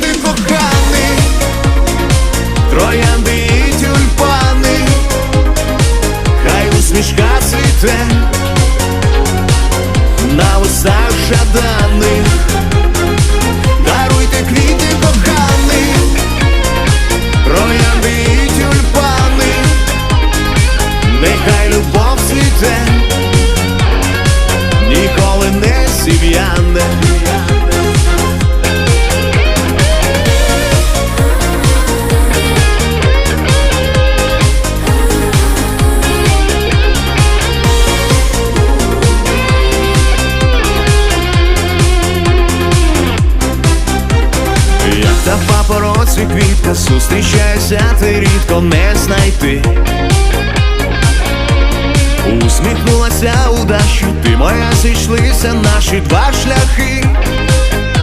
ти коханий, троянди і тюльпани, хай усмішка цвіте, на устах жаданих, даруйте квіти коханий, троянди тюльпани, нехай любов. Та папороці квітка зустрічайся, ти рідко не знайти. Усміхнулася удачі, ти моя зійшлися наші два шляхи.